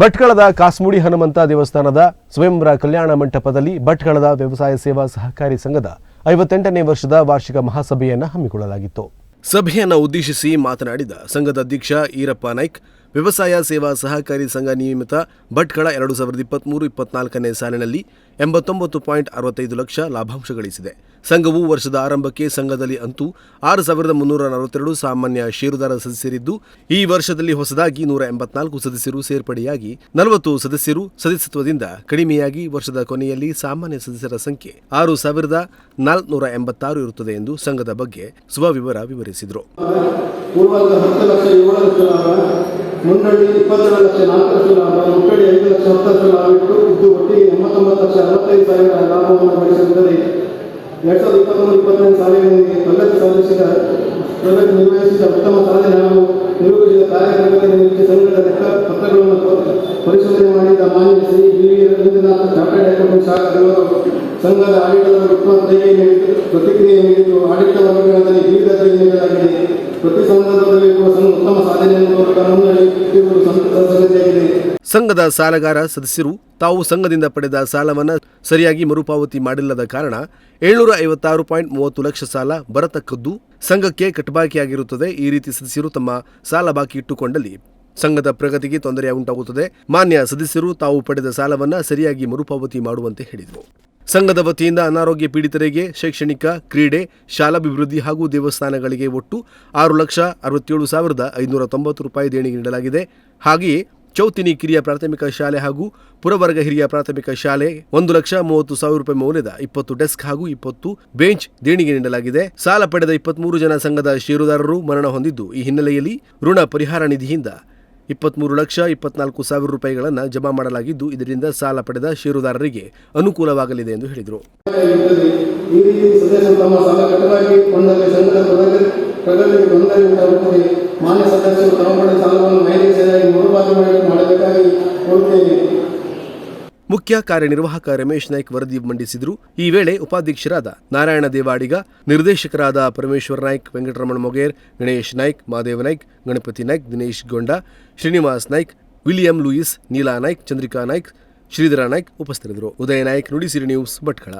ಭಟ್ಕಳದ ಕಾಸ್ಮುಡಿ ಹನುಮಂತ ದೇವಸ್ಥಾನದ ಸ್ವಯಂವರ ಕಲ್ಯಾಣ ಮಂಟಪದಲ್ಲಿ ಭಟ್ಕಳದ ವ್ಯವಸಾಯ ಸೇವಾ ಸಹಕಾರಿ ಸಂಘದ ಐವತ್ತೆಂಟನೇ ವರ್ಷದ ವಾರ್ಷಿಕ ಮಹಾಸಭೆಯನ್ನು ಹಮ್ಮಿಕೊಳ್ಳಲಾಗಿತ್ತು. ಸಭೆಯನ್ನು ಉದ್ದೇಶಿಸಿ ಮಾತನಾಡಿದ ಸಂಘದ ಅಧ್ಯಕ್ಷ ಈರಪ್ಪ ನಾಯ್ಕ್ ವ್ಯವಸಾಯ ಸೇವಾ ಸಹಕಾರಿ ಸಂಘ ನಿಯಮಿತ ಭಟ್ಕಳ ಎರಡು ಸಾವಿರದ ಇಪ್ಪತ್ತ್ಮೂರು ಇಪ್ಪತ್ನಾಲ್ಕನೇ ಸಾಲಿನಲ್ಲಿ ಎಂಬತ್ತೊಂಬತ್ತು ಪಾಯಿಂಟ್ ಅರವತ್ತೈದು ಲಕ್ಷ ಲಾಭಾಂಶ ಗಳಿಸಿದೆ. ಸಂಘವು ವರ್ಷದ ಆರಂಭಕ್ಕೆ ಸಂಘದಲ್ಲಿ ಅಂತೂ ಆರು ಸಾವಿರದ ಮುನ್ನೂರ ನಲವತ್ತೆರಡು ಸಾಮಾನ್ಯ ಷೇರುದಾರ ಸದಸ್ಯರಿದ್ದು, ಈ ವರ್ಷದಲ್ಲಿ ಹೊಸದಾಗಿ ನೂರ ಎಂಬತ್ನಾಲ್ಕು ಸದಸ್ಯರು ಸೇರ್ಪಡೆಯಾಗಿ ನಲವತ್ತು ಸದಸ್ಯರು ಸದಸ್ಯತ್ವದಿಂದ ಕಡಿಮೆಯಾಗಿ ವರ್ಷದ ಕೊನೆಯಲ್ಲಿ ಸಾಮಾನ್ಯ ಸದಸ್ಯರ ಸಂಖ್ಯೆ ಆರು ಸಾವಿರದ ನಾಲ್ಕುನೂರ ಎಂಬತ್ತಾರು ಇರುತ್ತದೆ ಎಂದು ಸಂಘದ ಬಗ್ಗೆ ಸ್ವವಿವರ ವಿವರಿಸಿದರು. ಪೂರ್ವದ ಹತ್ತು ಲಕ್ಷ ಏಳು ಲಕ್ಷ ಲಾಭ ಮುಂಡಳಿ ಇಪ್ಪತ್ತೆರಡು ಲಕ್ಷ ನಾಲ್ಕು ಲಕ್ಷ ಲಾಭ ಮುಟ್ಟಡಿ ಐದು ಲಕ್ಷ, ಹತ್ತು ಲಕ್ಷ ಲಾಭ ಇಟ್ಟು ಇದು ಒಟ್ಟಿಗೆ ಎಂಬತ್ತೊಂಬತ್ತು ಲಕ್ಷ, ಅರವತ್ತೈದು ಸಾವಿರ ಲಾಭವನ್ನು ಗಳಿಸಿದ್ದರೆ ಎರಡು ಸಾವಿರದ ಇಪ್ಪತ್ತೊಂದು ಇಪ್ಪತ್ತೈದು ಸಾಲಿನಲ್ಲಿ ಪ್ರಗತಿ ಸಾಧಿಸಿದ ಪ್ರಗತಿ ನಿರ್ವಹಿಸಿದ ಉತ್ತಮ ಸಾಧನೆ ಹಾಗೂ ನಿಮಗೆ ಸಂಘದ ಲೆಕ್ಕ ಪತ್ರಗಳನ್ನು ಪರಿಶೋಧನೆ ಮಾಡಿದ ಮಾನ್ಯ Shri B Ravindranath chartered accountant ಸಂಘದ ಆಡಳಿತದ ಉತ್ತಮ ಪ್ರತಿಕ್ರಿಯೆ ನೀಡಿದ್ದು ಆಡಳಿತ ವರ್ಗಗಳಲ್ಲಿ ನೀಡಲಾಗಿದೆ ಪ್ರತಿ ಸಂದರ್ಭದಲ್ಲಿ ಇರುವ ಸಂಘ ಸಂಘದ ಸಾಲಗಾರ ಸದಸ್ಯರು ತಾವು ಸಂಘದಿಂದ ಪಡೆದ ಸಾಲವನ್ನು ಸರಿಯಾಗಿ ಮರುಪಾವತಿ ಮಾಡಿಲ್ಲದ ಕಾರಣ ಏಳ್ನೂರ ಐವತ್ತಾರು ಪಾಯಿಂಟ್ ಮೂವತ್ತು ಲಕ್ಷ ಸಾಲ ಬರತಕ್ಕದ್ದು ಸಂಘಕ್ಕೆ ಕಟ್ಟಬಾಕಿಯಾಗಿರುತ್ತದೆ ಈ ರೀತಿ ಸದಸ್ಯರು ತಮ್ಮ ಸಾಲ ಬಾಕಿ ಇಟ್ಟುಕೊಂಡಲ್ಲಿ ಸಂಘದ ಪ್ರಗತಿಗೆ ತೊಂದರೆ ಉಂಟಾಗುತ್ತದೆ. ಮಾನ್ಯ ಸದಸ್ಯರು ತಾವು ಪಡೆದ ಸಾಲವನ್ನು ಸರಿಯಾಗಿ ಮರುಪಾವತಿ ಮಾಡುವಂತೆ ಹೇಳಿದರು. ಸಂಘದ ವತಿಯಿಂದ ಅನಾರೋಗ್ಯ ಪೀಡಿತರಿಗೆ ಶೈಕ್ಷಣಿಕ, ಕ್ರೀಡೆ, ಶಾಲಾಭಿವೃದ್ಧಿ ಹಾಗೂ ದೇವಸ್ಥಾನಗಳಿಗೆ ಒಟ್ಟು ಆರು ಲಕ್ಷ ಅರವತ್ತೇಳು ಸಾವಿರದ ಐನೂರ ತೊಂಬತ್ತು ರೂಪಾಯಿ ದೇಣಿಗೆ ನೀಡಲಾಗಿದೆ. ಹಾಗೆಯೇ ಚೌತಿನಿ ಕಿರಿಯ ಪ್ರಾಥಮಿಕ ಶಾಲೆ ಹಾಗೂ ಪುರವರ್ಗ ಹಿರಿಯ ಪ್ರಾಥಮಿಕ ಶಾಲೆ ಒಂದು ಲಕ್ಷ ಮೂವತ್ತು ಸಾವಿರ ರೂಪಾಯಿ ಮೌಲ್ಯದ ಇಪ್ಪತ್ತು ಡೆಸ್ಕ್ ಹಾಗೂ ಇಪ್ಪತ್ತು ಬೆಂಚ್ ದೇಣಿಗೆ ನೀಡಲಾಗಿದೆ. ಸಾಲ ಪಡೆದ ಇಪ್ಪತ್ಮೂರು ಜನ ಸಂಘದ ಷೇರುದಾರರು ಮರಣ ಹೊಂದಿದ್ದು, ಈ ಹಿನ್ನೆಲೆಯಲ್ಲಿ ಋಣ ಪರಿಹಾರ ನಿಧಿಯಿಂದ ಇಪ್ಪತ್ಮೂರು ಲಕ್ಷ ಇಪ್ಪತ್ನಾಲ್ಕು ಸಾವಿರ ರೂಪಾಯಿಗಳನ್ನು ಜಮಾ ಮಾಡಲಾಗಿದ್ದು, ಇದರಿಂದ ಸಾಲ ಪಡೆದ ಷೇರುದಾರರಿಗೆ ಅನುಕೂಲವಾಗಲಿದೆ ಎಂದು ಹೇಳಿದರು. ತಮ್ಮ ಮಾನ್ಯ ಸದಸ್ಯರು ಪಡೆದ ಸಾಲವನ್ನು ಸರಿಯಾಗಿ ಮಾಡಬೇಕಾಗಿ ಮುಖ್ಯ ಕಾರ್ಯನಿರ್ವಾಹಕ ರಮೇಶ್ ನಾಯ್ಕ್ ವರದಿ ಮಂಡಿಸಿದರು. ಈ ವೇಳೆ ಉಪಾಧ್ಯಕ್ಷರಾದ ನಾರಾಯಣ ದೇವಾಡಿಗ, ನಿರ್ದೇಶಕರಾದ ಪರಮೇಶ್ವರ ನಾಯ್ಕ್, ವೆಂಕಟರಮಣ ಮೊಗೇರ್, ಗಣೇಶ್ ನಾಯ್ಕ್, ಮಾದೇವ ನಾಯ್ಕ್, ಗಣಪತಿ ನಾಯ್ಕ್, ದಿನೇಶ್ ಗೊಂಡ, ಶ್ರೀನಿವಾಸ್ ನಾಯ್ಕ್, ವಿಲಿಯಂ ಲೂಯಿಸ್, ನೀಲಾ ನಾಯ್ಕ್, ಚಂದ್ರಿಕಾ ನಾಯ್ಕ್, ಶ್ರೀಧರ ನಾಯ್ಕ್ ಉಪಸ್ಥಿತರಿದ್ದರು. ಉದಯ ನಾಯ್ಕ್, ನುಡಿಸಿರಿ ನ್ಯೂಸ್, ಭಟ್ಕಳ.